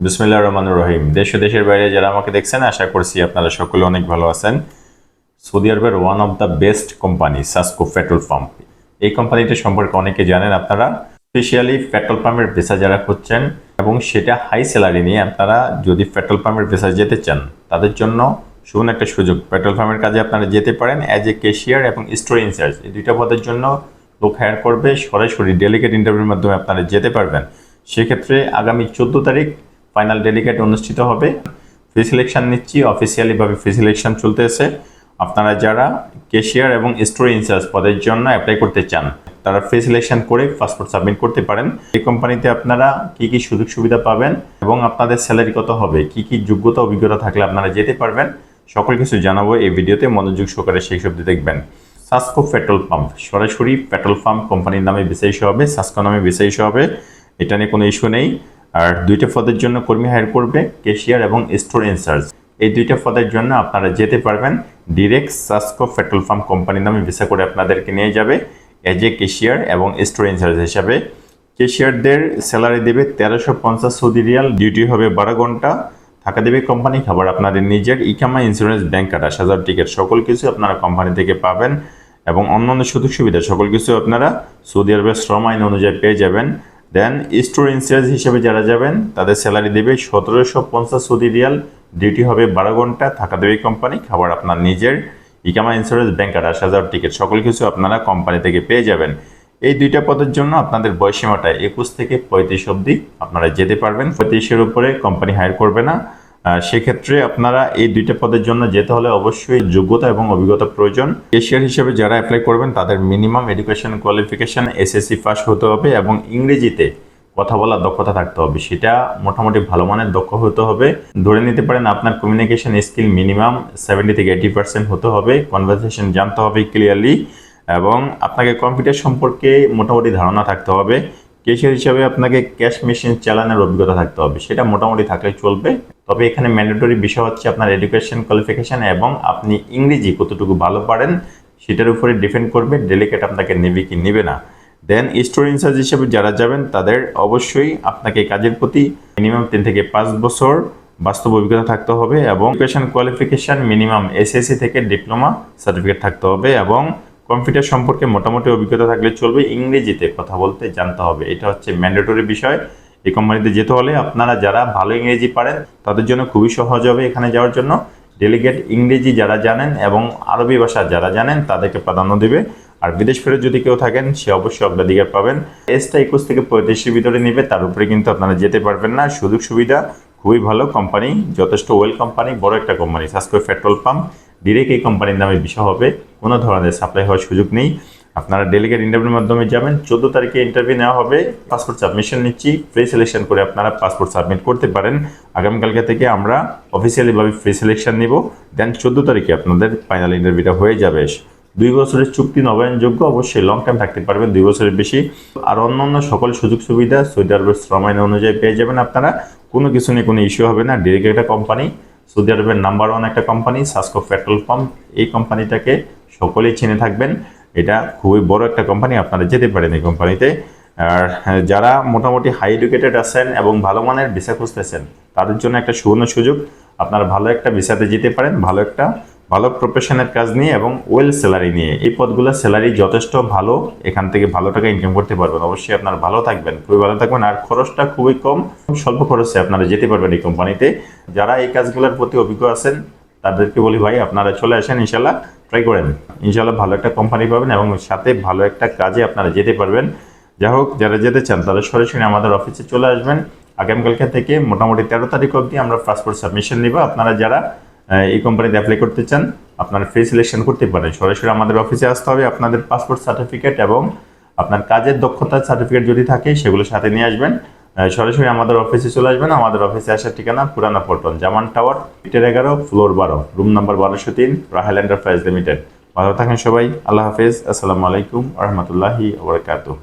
বিসমিল্লাহ রহমান রহিম। দেশ দেশের বাইরে যারা আমাকে দেখছেন, আশা করছি আপনারা সকলে অনেক ভালো আছেন। সৌদি আরবের one of the best company SASCO petrol pump এই কোম্পানিটি সম্পর্কে অনেকে জানেন আপনারা। স্পেশালি পেট্রোল পাম্পের পেশা যারা করছেন এবং সেটা হাই স্যালারি নিয়ে আপনারা যদি পেট্রোল পাম্পের পেশা যেতে চান, তাদের জন্য শুনুন একটা সুযোগ। পেট্রোল পাম্পের কাজে আপনারা যেতে পারেন অ্যাজ এ ক্যাশিয়ার এবং স্টোর ইনচার্জ এই দুইটা পদের জন্য লোক হায়ার করবে, সরাসরি ডেলিগেট ইন্টারভিউর মাধ্যমে আপনারা যেতে পারবেন। সেক্ষেত্রে আগামী চোদ্দ তারিখ ফাইনাল ডেলিগেট অনুষ্ঠিত হবে। ফ্রি সিলেকশন নিচ্ছি। অফিসিয়ালিভাবে ফ্রি সিলেকশন চলতেছে। আপনারা যারা ক্যাশিয়ার এবং স্টোর ইনচার্জ পদের জন্য অ্যাপ্লাই করতে চান, তারা ফ্রি সিলেকশন করে পাসপোর্ট সাবমিট করতে পারেন। এই কোম্পানিতে আপনারা কি কি সুযোগ সুবিধা পাবেন এবং আপনাদের স্যালারি কত হবে, কি কি যোগ্যতা, অভিজ্ঞতা থাকলে আপনারা যেতে পারবেন। সকল কিছু জানাব এই ভিডিওতে। মনোযোগ সহকারে সেই সব দেখবেন। সাসকো পেট্রোল পাম্প সরাসরি পেট্রোল পাম্প কোম্পানির নামে বিশেষ হবে সাসকো নামে বিশেষ হবে। এটা নিয়ে কোনো ইস্যু নেই। আর দুইটা পদের জন্য কর্মী হায়ার করবে ক্যাশিয়ার এবং স্টোর ইনচার্জ এই দুইটা পদের জন্য আপনারা যেতে পারবেন ডিরেক্ট সাসকো পেট্রোল পাম্প কোম্পানির নামে ভিসা করে আপনাদেরকে নিয়ে যাবে এজ এ ক্যাশিয়ার এবং স্টোর ইনচার্জ হিসাবে। ক্যাশিয়ারদের স্যালারি দেবে তেরোশো পঞ্চাশ সৌদি রিয়াল ডিউটি হবে বারো ঘণ্টা। থাকা দেবে কোম্পানি খাবার আপনাদের নিজের, ইকামা ইন্স্যুরেন্স ব্যাংক কার্ড আট হাজার টিকিট সকল কিছু আপনারা কোম্পানি থেকে পাবেন। এবং অন্যান্য সুযোগ সুবিধা সকল কিছু আপনারা সৌদি আরবের শ্রম আইন অনুযায়ী পেয়ে যাবেন। দেন স্টোর ইনচার্জ হিসেবে যারা যাবেন, তাদের স্যালারি দেবে সতেরোশো পঞ্চাশ সৌদি রিয়াল ডিউটি হবে বারো ঘণ্টা, থাকা দেবে কোম্পানি খাবার আপনার নিজের। ইকামা ইন্স্যুরেন্স ব্যাংকার আসা যাওয়ার হাজার টিকিট সকল কিছু আপনারা কোম্পানি থেকে পেয়ে যাবেন। এই দুইটা পদের জন্য আপনাদের বয়সীমাটা একুশ থেকে পঁয়ত্রিশ অবধি আপনারা যেতে পারবেন। পঁয়ত্রিশের উপরে কোম্পানি হায়ার করবে না। সেক্ষেত্রে আপনারা এই দুইটা পদের জন্য যেতে হলে অবশ্যই যোগ্যতা এবং অভিজ্ঞতা প্রয়োজন। এশিয়ার হিসেবে যারা অ্যাপ্লাই করবেন, তাদের minimum education qualification SSC pass হতে হবে এবং ইংরেজিতে কথা বলার দক্ষতা থাকতে হবে। সেটা মোটামুটি ভালো মানের দক্ষ হতে হবে। ধরে নিতে পারেন আপনার কমিউনিকেশন স্কিল মিনিমাম সেভেন্টি থেকে এইটি পার্সেন্ট হতে হবে। কনভারসেশন জানতে হবে ক্লিয়ারলি এবং আপনাকে কম্পিউটার সম্পর্কে মোটামুটি ধারণা থাকতে হবে। ক্যাশিয়ার হিসাবে আপনাকে ক্যাশ মেশিন চালানোর অভিজ্ঞতা থাকতে হবে। সেটা মোটামুটি থাকলে চলবে। তবে এখানে ম্যান্ডেটরি বিষয় হচ্ছে আপনার এডুকেশন কোয়ালিফিকেশন এবং আপনি ইংরেজি কতটুকু ভালো পারেন সেটার উপরে ডিপেন্ড করবে। ডেলিকেট আপনাকে নেবে কি নেবে না। দেন, স্টোর ইনচার্জ হিসেবে যারা যাবেন, তাদের অবশ্যই আপনাকে কাজের প্রতি মিনিমাম তিন থেকে পাঁচ বছর বাস্তব অভিজ্ঞতা থাকতে হবে এবং এডুকেশন কোয়ালিফিকেশন মিনিমাম এসএসসি থেকে ডিপ্লোমা সার্টিফিকেট থাকতে হবে এবং কম্পিউটার সম্পর্কে মোটামুটি অভিজ্ঞতা থাকলে চলবে, ইংরেজিতে কথা বলতে জানতে হবে। এটা হচ্ছে ম্যান্ডেটরি বিষয়। এই কোম্পানিতে যেতে হলে আপনারা যারা ভালো ইংরেজি পারেন, তাদের জন্য খুবই সহজ হবে এখানে যাওয়ার জন্য। ডেলিগেট ইংরেজি যারা জানেন এবং আরবি ভাষা যারা জানেন, তাদেরকে প্রাধান্য দেবে। আর বিদেশ ফেরত যদি কেউ থাকেন, সে অবশ্যই অগ্রাধিকার পাবেন। এসটা একুশ থেকে পঁয়ত্রিশের ভিতরে নেবে, তার উপরে কিন্তু আপনারা যেতে পারবেন না। সুযোগ সুবিধা, খুবই ভালো কোম্পানি যথেষ্ট ওয়েল কোম্পানি বড় একটা company SASCO petrol pump direct এই কোম্পানির নামে বিষয় হবে। কোনো ধরনের সাপ্লাই হওয়ার সুযোগ নেই। আপনারা ডেলিগেট ইন্টারভিউর মাধ্যমে যাবেন, চোদ্দ তারিখে ইন্টারভিউ নেওয়া হবে পাসপোর্ট সাবমিশন নিচ্ছি ফ্রি সিলেকশন করে আপনারা পাসপোর্ট সাবমিট করতে পারেন। আগামীকালকে থেকে আমরা অফিসিয়ালিভাবে ফ্রি সিলেকশন নিব দেন চোদ্দ তারিখে আপনাদের ফাইনাল ইন্টারভিউটা হয়ে যাবে। দুই বছরের চুক্তি নবায়নযোগ্য, অবশ্যই লং টাইম থাকতে পারবেন, দুই বছরের বেশি। আর অন্যান্য সকল সুযোগ সুবিধা সৌদি আরবের শ্রম আইন অনুযায়ী পেয়ে যাবেন আপনারা। কোনো কিছু নিয়ে কোনো ইস্যু হবে না ডিরেক্ট একটা কোম্পানি সৌদি আরবের নাম্বার ওয়ান একটা কোম্পানি সাসকো পেট্রোল পাম্প এই কোম্পানিটাকে সকলেই চিনে থাকবেন। এটা খুবই বড় একটা কোম্পানি আপনারা যেতে পারেন এই কোম্পানিতে আর যারা মোটামুটি হাই এডুকেটেড আছেন এবং ভালো মানের ভিসা খুঁজতেছেন, তাদের জন্য একটা সুবর্ণ সুযোগ। আপনারা ভালো একটা ভিসাতে যেতে পারেন, ভালো একটা ভালো প্রফেশনের কাজ নিয়ে এবং ওয়েল স্যালারি নিয়ে। এই পদগুলো স্যালারি যথেষ্ট ভালো, এখান থেকে ভালো টাকা ইনকাম করতে পারবেন। অবশ্যই আপনার ভালো থাকবেন, খুবই ভালো থাকবেন, আর খরচটা খুবই কম, স্বল্প খরচে আপনারা যেতে পারবেন এই কোম্পানিতে যারা এই কাজগুলোর প্রতি অভিজ্ঞ আছেন, তাদেরকে বলি ভাই, আপনারা চলে আসেন ইনশাল্লাহ ট্রাই করেন। ইনশাল্লাহ ভালো একটা কোম্পানি পাবেন এবং সাথে ভালো একটা কাজে আপনারা যেতে পারবেন। যাই হোক, যারা যেতে চান, তারা সরাসরি আমাদের অফিসে চলে আসবেন। আগামীকালকে থেকে মোটামুটি তেরো তারিখ অবধি আমরা পাসপোর্ট সাবমিশন নিব। আপনারা যারা এই কোম্পানিতে অ্যাপ্লাই করতে চান, আপনার ফ্রি সিলেকশন করতে পারেন। সরাসরি আমাদের অফিসে আসতে হবে, আপনাদের পাসপোর্ট সার্টিফিকেট এবং আপনার কাজের দক্ষতার সার্টিফিকেট যদি থাকে, সেগুলো সাথে নিয়ে আসবেন। সরাসরি আমাদের অফিসে চলে আসবেন। আমাদের অফিসে আসার ঠিকানা পুরানা পল্টন, জামান টাওয়ার পিটের এগারো, ফ্লোর বারো, রুম নাম্বার বারোশো তিন, রাহেল এন্টারপ্রাইজ লিমিটেড। ভালো থাকেন সবাই, আল্লাহ হাফেজ। আসসালামু আলাইকুম রহমতুল্লাহি ওবরাকাতুহ